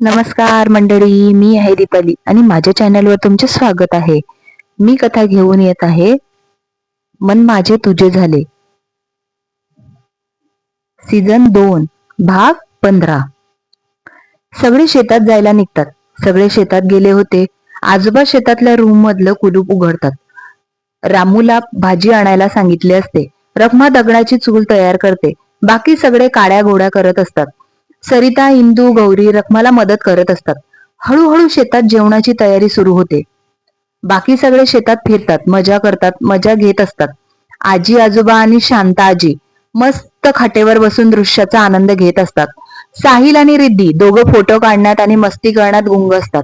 नमस्कार मंडळी मी आहे दीपाली आणि माझ्या चॅनलवर तुमचे स्वागत आहे. मी कथा घेऊन येत आहे. मन माझे तुझे झाले. सीझन दोन भाग पंधरा. सगळे शेतात जायला निघतात. सगळे शेतात गेले होते. आजोबा शेतातल्या रूम मधलं कुलूप उघडतात. रामूला भाजी आणायला सांगितले असते. रखमा दगडाची चूल तयार करते. बाकी सगळे काड्या गोड्या करत असतात. सरिता इंदू गौरी रखमाला मदत करत असतात. हळूहळू शेतात जेवणाची तयारी सुरू होते. बाकी सगळे शेतात फिरतात मजा करतात मजा घेत असतात. आजी आजोबा आणि शांता आजी मस्त खाटेवर बसून दृश्याचा आनंद घेत असतात. साहिल आणि रिद्धी दोघं फोटो काढण्यात आणि मस्ती करण्यात गुंग असतात.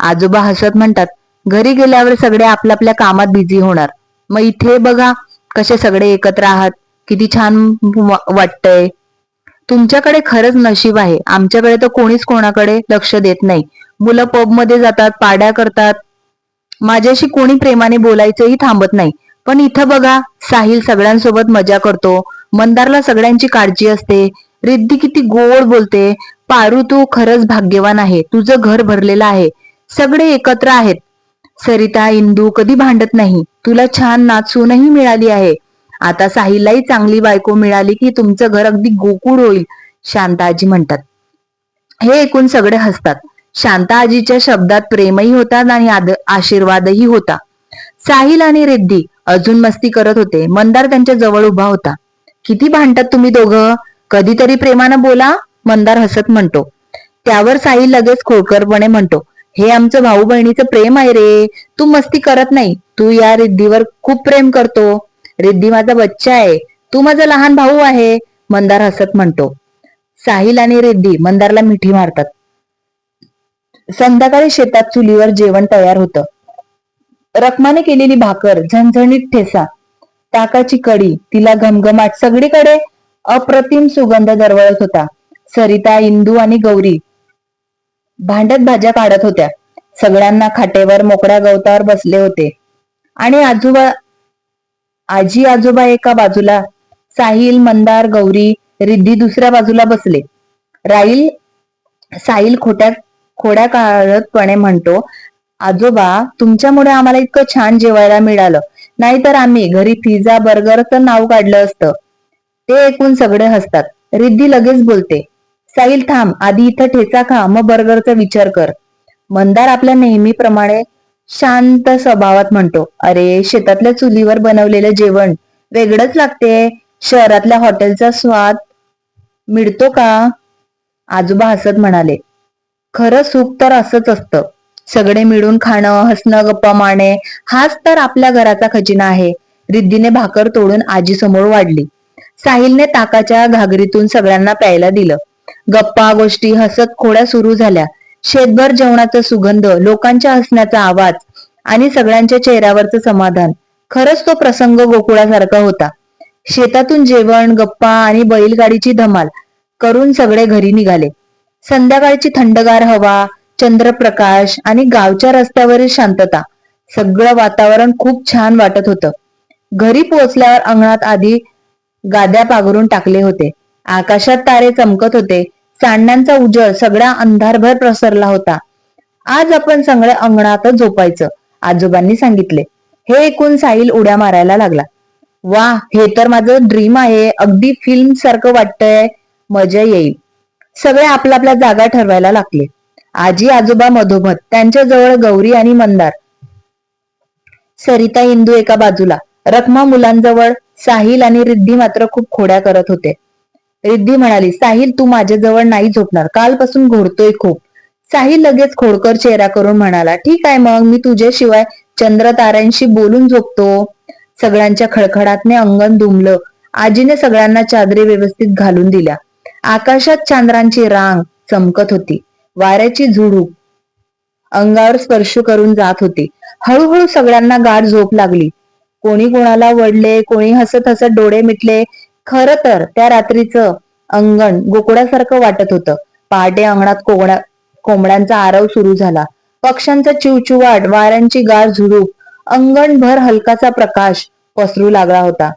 आजोबा हसत म्हणतात घरी गेल्यावर सगळे आपल्या आपल्या कामात बिझी होणार. मग इथे बघा कसे सगळे एकत्र आहात. किती छान वाटतंय. तुमच्याकडे खरंच नशीब आहे. आमच्याकडे तर कोणीच कोणाकडे लक्ष देत नाही. मुलं पबमध्ये जातात पाड्या करतात. माझ्याशी कोणी प्रेमाने बोलायचंही थांबत नाही. पण इथं बघा साहिल सगळ्यांसोबत मजा करतो. मंदारला सगळ्यांची काळजी असते. रिद्धी किती गोड बोलते. पारू तू खरंच भाग्यवान आहे. तुझं घर भरलेलं आहे. सगळे एकत्र आहेत. सरिता इंदू कधी भांडत नाही. तुला छान नाचूनही मिळाली आहे. आता साहिललाही चांगली बायको मिळाली की तुमचं घर अगदी गोकुळ होईल शांताजी म्हणतात. हे ऐकून सगळे हसतात. शांता आजीच्या शब्दात प्रेमही होता आणि आशीर्वादही होता. साहिल आणि रिद्धी अजून मस्ती करत होते. मंदार त्यांच्या जवळ उभा होता. किती भांडतात तुम्ही दोघं? कधीतरी प्रेमानं बोला मंदार हसत म्हणतो. त्यावर साहिल लगेच खोडकरपणे म्हणतो हे आमचं भाऊ बहिणीचं प्रेम आहे रे. तू मस्ती करत नाही. तू या रिद्धीवर खूप प्रेम करतो. रिद्धी माझा बच्चा आहे. तू माझा लहान भाऊ आहे मंदार हसत म्हणतो. साहिल आणि रिद्धी मंदारला मिठी मारतात. संध्याकाळी शेतात चुलीवर जेवण तयार होतं. रकमाने केलेली भाकर झणझणीत ठेसा ताकाची कडी तिला घमघमाट सगळीकडे अप्रतिम सुगंध दरवळत होता. सरिता इंदू आणि गौरी भांडत भाज्या काढत होत्या. सगळ्यांना खाटेवर मोकळ्या गवतावर बसले होते. आणि आजोबा आजी आजोबा एका बाजूला साहिल मंदार गौरी रिद्धी दुसऱ्या बाजूला बसले. राईल साहिल खोट्या खोड्या काळतपणे म्हणतो आजोबा तुमच्यामुळे आम्हाला इतकं छान जेवायला मिळालं. नाहीतर आम्ही घरी पिझ्झा बर्गरचं नाव काढलं असतं. ते ऐकून सगळे हसतात. रिद्धी लगेच बोलते साहिल थांब. आधी इथं ठेचा खा. मग बर्गरचा विचार कर. मंदार आपल्या नेहमीप्रमाणे शांत स्वभावात म्हणतो अरे शेतातल्या चुलीवर बनवलेलं जेवण वेगळंच लागते. शहरातल्या हॉटेलचा स्वाद मिळतो का? आजोबा हसत म्हणाले खरं सुख तर असंच असतं. सगळे मिळून खाणं हसणं गप्पा मारणे हाच तर आपल्या घराचा खजिना आहे. रिद्धीने भाकर तोडून आजी समोर वाढली. साहिलने ताकाच्या घागरीतून सगळ्यांना प्यायला दिलं. गप्पा गोष्टी हसत खोड्या सुरू झाल्या. शेतभर जेवणाचा सुगंध लोकांच्या हसण्याचा आवाज आणि सगळ्यांच्या चेहऱ्यावरचं समाधान. खरंच तो प्रसंग गोकुळासारखा होता. शेतातून जेवण गप्पा आणि बैलगाडीची धमाल करून सगळे घरी निघाले. संध्याकाळची थंडगार हवा चंद्रप्रकाश आणि गावच्या रस्त्यावरील शांतता सगळं वातावरण खूप छान वाटत होतं. घरी पोहोचल्यावर अंगणात आधी गाद्या पाघरून टाकले होते. आकाशात तारे चमकत होते. चांदण्यांचा उजळ सगळा अंधारभर प्रसरला होता. आज आपण सगळे अंगणातच झोपायचं आजोबांनी सांगितले. हे ऐकून साहिल उड्या मारायला लागला. वा हे तर माझं ड्रीम आहे. अगदी फिल्म सारखं वाटतंय. मजा येईल. सगळे आपल्या आपल्या जागा ठरवायला लागले. आजी आजोबा मधोमध त्यांच्या जवळ गौरी आणि मंदार. सरिता इंदू एका बाजूला. रखमा मुलांजवळ साहिल आणि रिद्धी मात्र खूप खोड्या करत होते. रिद्धी म्हणाली साहिल तू माझ्याजवळ नाही झोपणार. कालपासून घोडतोय खूप. साहिल लगेच खोडकर चेहरा करून म्हणाला ठीक आहे मग मी तुझ्याशिवाय चंद्र ताऱ्यांशी बोलून झोपतो. सगळ्यांच्या खडखडाटने अंगण दुमलं. आजीने सगळ्यांना चादरी व्यवस्थित घालून दिल्या. आकाशात चांद्रांची रांग चमकत होती. वाऱ्याची झुडूप अंगावर स्पर्श करून जात होती. हळूहळू सगळ्यांना गाढ झोप लागली. कोणी कोणाला वडले कोणी हसत हसत डोळे मिटले. खर तर त्या रात्रीचं अंगण गोकुळासारखं वाटत होतं. पहाटे अंगणात कोगड्या कोंबड्यांचा आरव सुरू झाला. पक्ष्यांचा चिवचिवाट वाऱ्यांची गार झुडूप अंगणभर हलकाचा प्रकाश पसरू लागला होता.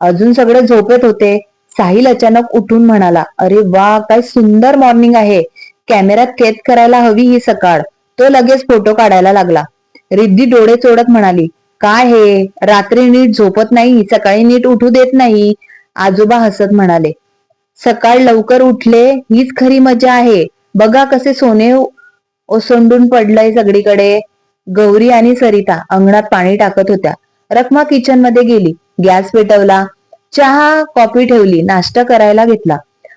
अजून सगळे झोपेत होते. साहिल अचानक उठून म्हणाला अरे वा काय सुंदर मॉर्निंग आहे. कॅमेऱ्यात कैद करायला हवी ही सकाळ. तो लगेच फोटो काढायला लागला. रिद्धी डोळे चोडत म्हणाली काय हे? रात्री नीट झोपत नाही सकाळी नीट उठू देत नाही. आजोबा हसत म्हणाले सकाळ लवकर उठले हीच खरी मजा आहे. बघा कसे सोने ओसंडून पडलंय सगळीकडे. गौरी आणि सरिता अंगणात पाणी टाकत होत्या. रखमा किचनमध्ये गेली. गॅस पेटवला. चहा कॉफी ठेवली. नाश्ता करायला घेतला.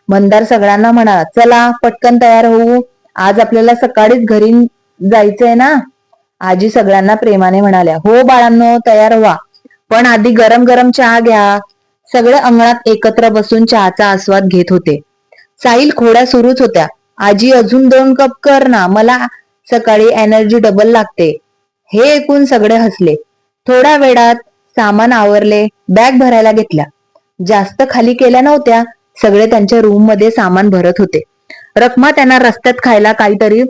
मंदार सगळ्यांना म्हणाला चला पटकन तयार होऊ. आज आपल्याला सकाळीच घरी जायचंय ना? आजी सगळ्यांना प्रेमाने म्हणाल्या हो बाळांनो तयार व्हा. पण आधी गरम गरम चहा घ्या. सगळे अंगणात एकत्र बसून चहाचा आस्वाद घेत होते. साहिल खोड्या सुरूच होत्या. आजी अजून दोन कप कर ना मला सकाळी एनर्जी डबल लागते. हे ऐकून सगळे हसले. थोड्या वेळात सामान आवरले बॅग भरायला घेतल्या जास्त खाली केल्या नव्हत्या सगळे त्यांच्या रूममध्ये सामान भरत होते. रखमा त्यांना रस्त्यात खायला काहीतरी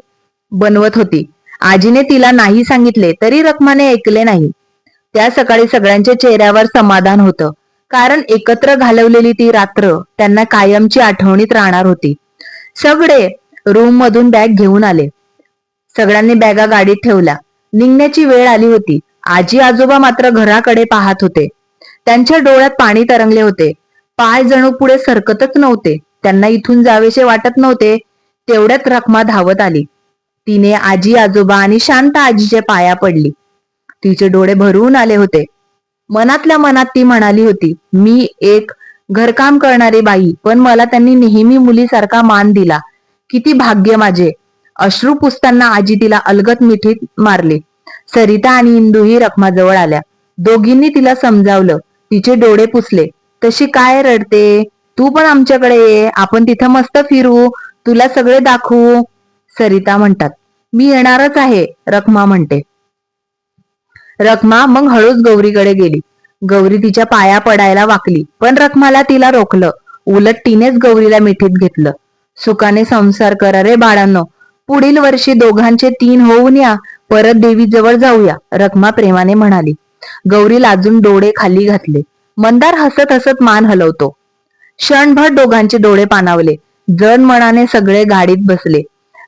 बनवत होती. आजीने तिला नाही सांगितले तरी रखमाने ऐकले नाही. त्या सकाळी सगळ्यांच्या चेहऱ्यावर समाधान होतं. कारण एकत्र घालवलेली ती रात्र त्यांना कायमची आठवणीत राहणार होती. सगळे रूम मधून बॅग घेऊन आले. सगळ्यांनी बॅगा गाडीत ठेवल्या. निघण्याची वेळ आली होती. आजी आजोबा मात्र घराकडे पाहत होते. त्यांच्या डोळ्यात पाणी तरंगले होते. पाय जणू पुढे सरकतच नव्हते. त्यांना इथून जावेसे वाटत नव्हते. तेवढ्यात रखमा धावत आली. तिने आजी आजोबा आणि शांत आजीच्या पाया पडली. तिचे डोळे भरून आले होते. मनातल्या मनात ती म्हणाली होती मी एक घरकाम करणारी बाई पण मला त्यांनी नेहमी मुलीसारखा मान दिला. किती भाग्य माझे. अश्रू पुसताना आजी तिला अलगत मिठीत मारली. सरिता आणि इंदूही रखमाजवळ आल्या. दोघींनी तिला समजावलं. तिचे डोळे पुसले. तशी काय रडते? तू पण आमच्याकडे ये. आपण तिथं मस्त फिरू. तुला सगळे दाखवू. सरिता म्हणतात. मी येणारच आहे रखमा म्हणते. रखमा मग हळूच गौरीकडे गेली. गौरी तिच्या पाया पडायला वाकली पण रखमाला तिला रोखलं. उलट तिनेच गौरीला मिठीत घेतलं. सुखाने संसार करा रे बाळांनो. पुढील वर्षी दोघांचे तीन होऊन या परत देवी जवळ जाऊया रखमा प्रेमाने म्हणाली. गौरी लाजून डोळे खाली घातले. मंदार हसत हसत मान हलवतो. क्षणभर दोघांचे डोळे पाणावले. जण मनाने सगळे गाडीत बसले.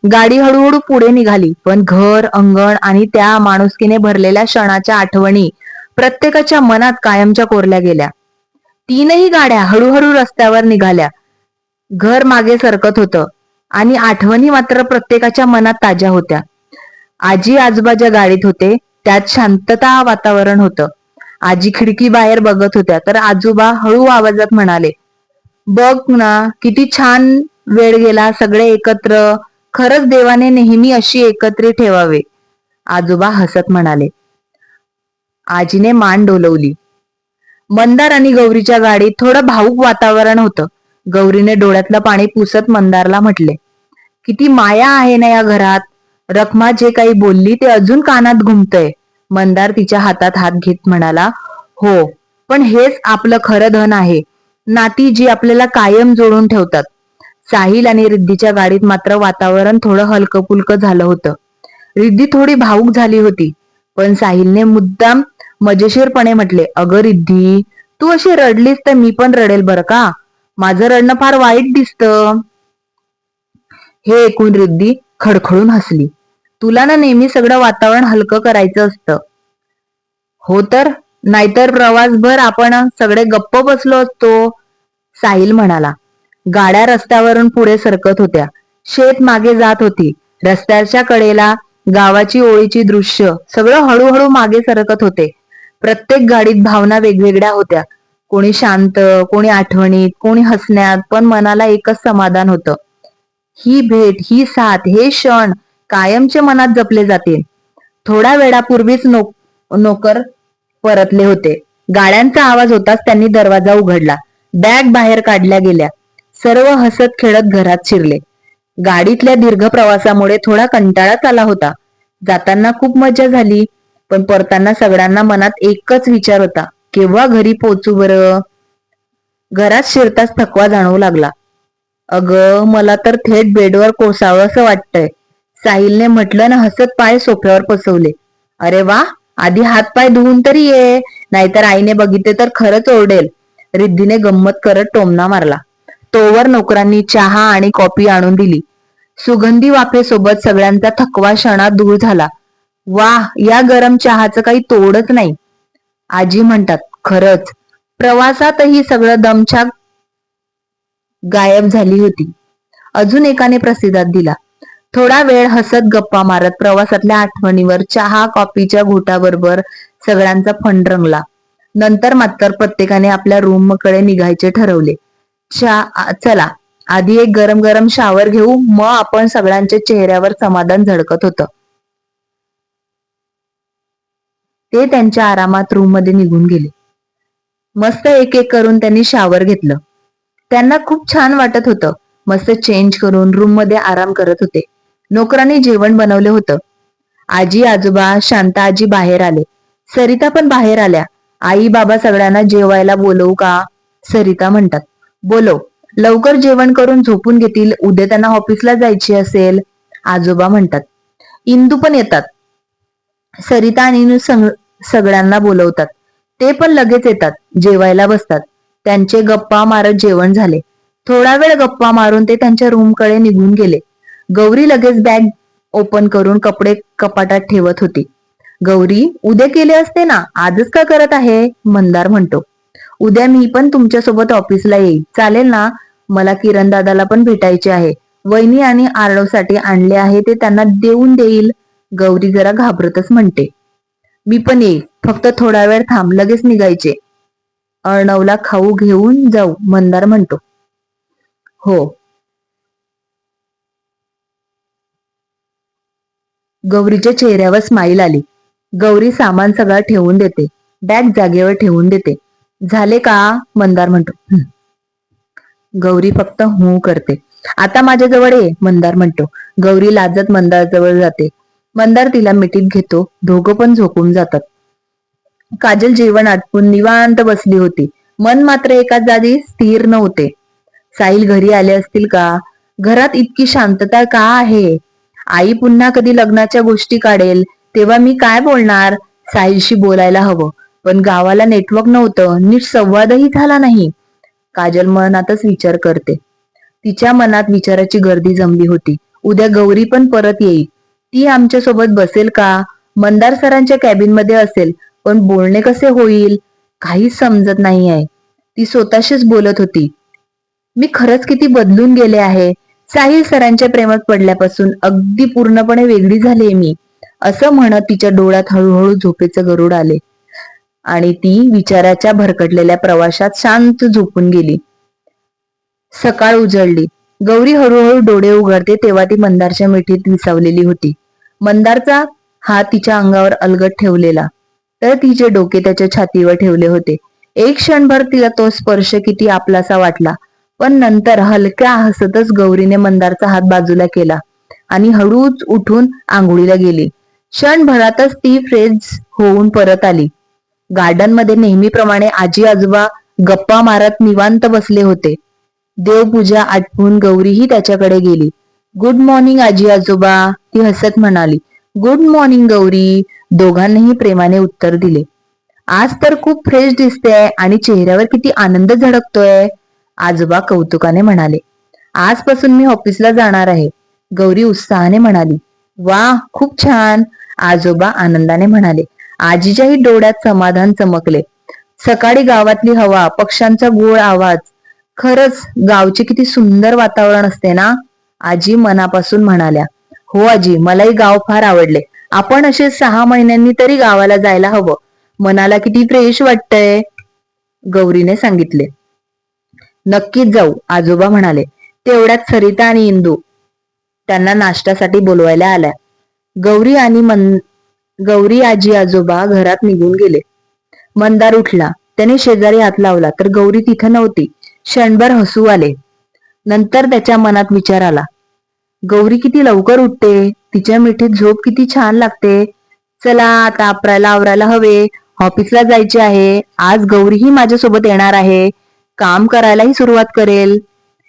गाडी हळूहळू पुढे निघाली. पण घर अंगण आणि त्या माणुसकीने भरलेल्या क्षणाच्या आठवणी प्रत्येकाच्या मनात कायमच्या कोरल्या गेल्या. तीनही गाड्या हळूहळू रस्त्यावर निघाल्या. घर मागे सरकत होतं आणि आठवणी मात्र प्रत्येकाच्या मनात ताज्या होत्या. आजी आजोबाच्या गाडीत होते त्यात शांतता वातावरण होतं. आजी खिडकी बाहेर बघत होत्या तर आजोबा हळू आवाजात म्हणाले बघ ना किती छान वेळ गेला सगळे एकत्र खरंच देवाने नेहमी अशी एकत्रित ठेवावे. आजोबा हसत म्हणाले. आजीने मान डोलवली. मंदार आणि गौरीच्या गाडीत थोडं भाऊक वातावरण होतं. गौरीने डोळ्यातलं पाणी पुसत मंदारला म्हटले किती माया आहे ना या घरात. रखमा जे काही बोलली ते अजून कानात घुमतय. मंदार तिच्या हातात हात घेत म्हणाला हो पण हेच आपलं खरं धन आहे. नाती जी आपल्याला कायम जोडून ठेवतात. साहिल आणि रिद्धीच्या गाडीत मात्र वातावरण थोडं हलकं झालं होतं. रिद्धी थोडी भावूक झाली होती पण साहिलने मुद्दाम मजेशीरपणे म्हटले अगं रिद्धी तू अशी रडलीस तर मी पण रडेल बरं का? माझं रडणं फार वाईट दिसत. हे ऐकून रिद्धी खडखडून हसली. तुला ना नेहमी सगळं वातावरण हलकं करायचं असतं. हो तर नाहीतर प्रवासभर आपण सगळे गप्प बसलो असतो साहिल म्हणाला. गाड्या रस्त्यावरून पुढे सरकत होत्या. शेत मागे जात होती. रस्त्याच्या कडेला गावाची ओळीची दृश्य सगळं हळूहळू मागे सरकत होते. प्रत्येक गाडीत भावना वेगवेगळ्या होत्या. कोणी शांत कोणी आठवणीत कोणी हसण्यात पण मनाला एकच समाधान होतं. ही भेट ही साथ हे क्षण कायमचे मनात जपले जातील. थोड्या वेळापूर्वीच नो नोकर परतले होते. गाड्यांचा आवाज होताच त्यांनी दरवाजा उघडला. बॅग बाहेर काढल्या गेल्या. सर्व हसत खेळत घरात शिरले. गाडीतल्या दीर्घ प्रवासामुळे थोडा कंटाळाच आला होता. जाताना खूप मजा झाली पण परताना सगळ्यांना मनात एकच विचार होता केव्हा घरी पोचू बरं? घरात शिरताच थकवा जाणवू लागला. अग मला तर थेट बेडवर कोसावं असं वाटतंय. साहिलने म्हटलं ना हसत पाय सोफ्यावर पसवले अरे वा आधी हात पाय धुवून तरी ये नाहीतर आईने बघितले तर खरंच ओरडेल. रिद्धीने गंमत करत टोमना मारला. तोवर नोकरांनी चहा आणि कॉफी आणून दिली. सुगंधी वाफेसोबत सगळ्यांचा थकवा क्षणात दूर झाला. वाह या गरम चहाचं काही तोडच नाही. आजी म्हणतात खरंच. प्रवासातही सगळं दमछाक गायब झाली होती. अजून एकाने प्रसिद्धात दिला. थोडा वेळ हसत गप्पा मारत प्रवासातल्या आठवणीवर चहा कॉफीच्या घोटाबरोबर सगळ्यांचा फंड रंगला. नंतर मात्र प्रत्येकाने आपल्या रूमकडे निघायचे ठरवले. चहा चला. आधी एक गरम गरम शावर घेऊ मग आपण सगळ्यांच्या चेहऱ्यावर समाधान झळकत होतं. ते त्यांच्या आरामात रूममध्ये निघून गेले. मस्त एक एक करून त्यांनी शावर घेतलं. त्यांना खूप छान वाटत होतं. मस्त चेंज करून रूममध्ये आराम करत होते. नोकरांनी जेवण बनवलं होतं. आजी आजोबा शांता आजी बाहेर आले. सरिता पण बाहेर आल्या. आई बाबा सगळ्यांना जेवायला बोलवू का? सरिता म्हणतात. बोलव लवकर जेवण करून झोपून घेतील उद्या त्यांना ऑफिसला जायची असेल आजोबा म्हणतात. इंदू पण येतात. सरिता आणि सगळ्यांना बोलवतात. ते पण लगेच येतात जेवायला बसतात. त्यांचे गप्पा मारत जेवण झाले. थोडा वेळ गप्पा मारून ते त्यांच्या रूमकडे निघून गेले. गौरी लगेच बॅग ओपन करून कपडे कपाटात ठेवत होती. गौरी उद्या केले असते ना? आजच का करत आहे? मंदार म्हणतो. उद्या मी पण तुमच्यासोबत ऑफिसला येईल चालेल ना? मला किरण दादाला पण भेटायचे आहे. वहिनी आणि आरवसाठी आणले आहे ते त्यांना देऊन देईल. गौरी जरा घाबरतच म्हणते. मी पण येईल फक्त थोडा वेळ थांब लगेच निघायचे. अर्णवला खाऊ घेऊन जाऊ मंदार म्हणतो. हो. गौरीच्या चेहऱ्यावर स्माईल आली. गौरी सामान सगळं ठेवून देते. बॅग जागेवर ठेवून देते. झाले का? मंदार म्हणतो. गौरी फक्त हू करते. आता माझ्याजवळ ये मंदार म्हणतो. गौरी लाजत मंदार जवळ जाते. मंदार तिला मिठीत घेतो. दोघं पण झोपून जातात. काजल जेवण आटपून निवांत बसली होती. मन मात्र एका जागी स्थिर नव्हते. साहिल घरी आले असतील का? घरात इतकी शांतता का आहे? आई पुन्हा कधी लग्नाच्या गोष्टी काढेल? तेव्हा मी काय बोलणार? साहिलशी बोलायला हवं. पण गावाला नेटवर्क नव्हतं नीट संवादही झाला नाही. काजल मनातच विचार करते. तिच्या मनात विचाराची गर्दी जमली होती. उद्या गौरी पण परत येईल. ती आमच्यासोबत बसेल का? मंदार सरांच्या कॅबिनमध्ये असेल पण बोलणे कसे होईल? काहीच समजत नाही आहे. ती स्वतःशीच बोलत होती. मी खरंच किती बदलून गेले आहे. साहिल सरांच्या प्रेमात पडल्यापासून अगदी पूर्णपणे वेगळी झाली मी. असं म्हणत तिच्या डोळ्यात हळूहळू झोपेचं गरुड आले. आणि ती विचाराच्या भरकटलेल्या प्रवाशात शांत झोपून गेली. सकाळ उजळली. गौरी हळूहळू डोळे उघडते तेव्हा ती मंदारच्या मिठीत विसावलेली होती. मंदारचा हात तिच्या अंगावर अलगट ठेवलेला. तर तिचे डोके त्याच्या छातीवर ठेवले होते. एक क्षणभर तिला तो स्पर्श किती आपलासा वाटला. पण नंतर हलक्या हसतच गौरीने मंदारचा हात बाजूला केला आणि हळूच उठून आंघोळीला गेली. क्षणभरातच ती फ्रेज होऊन परत आली. गार्डनमध्ये नेहमीप्रमाणे आजी आजोबा गप्पा मारत निवांत बसले होते. देवपूजा आटपून गौरीही त्याच्याकडे गेली. गुड मॉर्निंग आजी आजोबा ती हसत म्हणाली. गुड मॉर्निंग गौरी दोघांनीही प्रेमाने उत्तर दिले. आज तर खूप फ्रेश दिसते आणि चेहऱ्यावर किती आनंद झळकतोय आजोबा कौतुकाने म्हणाले. आजपासून मी ऑफिसला जाणार आहे गौरी उत्साहाने म्हणाली. वा खूप छान आजोबा आनंदाने म्हणाले. आजीच्याही डोळ्यात समाधान चमकले. सकाळी गावातली हवा पक्ष्यांचा गोळ आवाज खरंच गावचे किती सुंदर वातावरण असते ना? आजी मनापासून म्हणाल्या हो आजी मलाही गाव फार आवडले. आपण असे सहा महिन्यांनी तरी गावाला जायला हवं. मनाला किती फ्रेश वाटतंय. गौरीने सांगितले. नक्कीच जाऊ आजोबा म्हणाले. तेवढ्यात सरिता आणि इंदू त्यांना नाश्त्यासाठी बोलवायला आल्या. गौरी आणि मन गौरी आजी आजोबा घरात निघून गेले. मंदार उठला. त्याने शेजारी हात लावला. तर गौरी तिथं नव्हती. क्षणभर हसू आले. नंतर त्याच्या मनात विचार आला. गौरी किती लवकर उठते? तिच्या मिठीत झोप किती छान लागते. चला आता आपरायला आवरायला हवे. ऑफिसला जायचे आहे. आज गौरीही माझ्यासोबत येणार आहे. काम करायलाही सुरुवात करेल.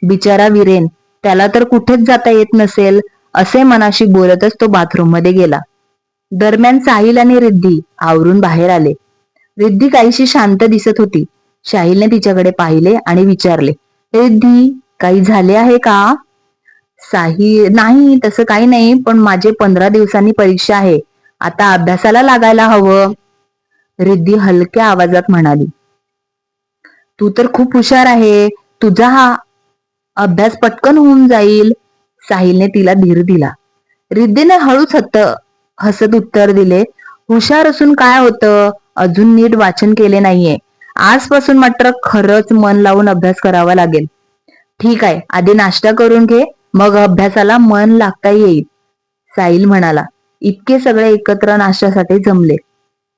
बिचारा विरेन त्याला तर कुठेच जाता येत नसेल असे मनाशी बोलतच तो बाथरूममध्ये गेला. दरम्यान साहिल आणि रिद्धी आवरून बाहेर आले. रिद्धी काहीशी शांत दिसत होती. साहिलने तिच्याकडे पाहिले आणि विचारले रिद्धी काही झाले आहे का? साही नाही तसं काही नाही पण माझे पंधरा दिवसांनी परीक्षा आहे. आता अभ्यासाला लागायला हवं. रिद्धी हलक्या आवाजात म्हणाली तू तर खूप हुशार आहे. तुझा हा अभ्यास पटकन होऊन जाईल. साहिलने तिला धीर दिला. रिद्धीने हळूच हत्त हसत उत्तर दिले. हुशार असून काय होतं? अजून नीट वाचन केले नाहीये. आजपासून मात्र खरंच मन लावून अभ्यास करावा लागेल. ठीक आहे आधी नाश्ता करून घे मग अभ्यासाला मन लागता येईल. साहिल म्हणाला. इतके सगळे एकत्र नाश्त्यासाठी जमले.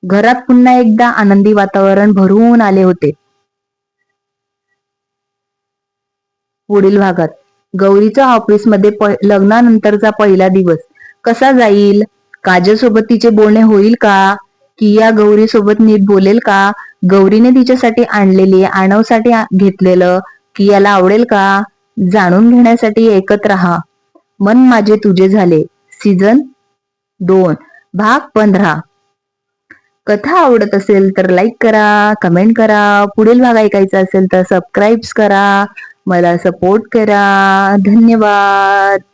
घरात पुन्हा एकदा आनंदी वातावरण भरून आले होते. पुढील भागात. गौरीच्या ऑफिसमध्ये लग्नानंतरचा पहिला दिवस. कसा जाईल? काजल सोबत तिचे बोलणे होईल का? किया गौरी सोबत नीट बोलेल का? गौरीने तिच्यासाठी आणलेली आणवसाठी घेतलेलं कियाला आवडेल का? जाणून घेण्यासाठी एकत्र राहा. मन माझे तुझे झाले. सीझन दोन भाग पंधरा. कथा आवडत असेल तर लाईक करा कमेंट करा. पुढील भाग ऐकायचा असेल तर सबस्क्राईब करा. मला सपोर्ट करा. धन्यवाद.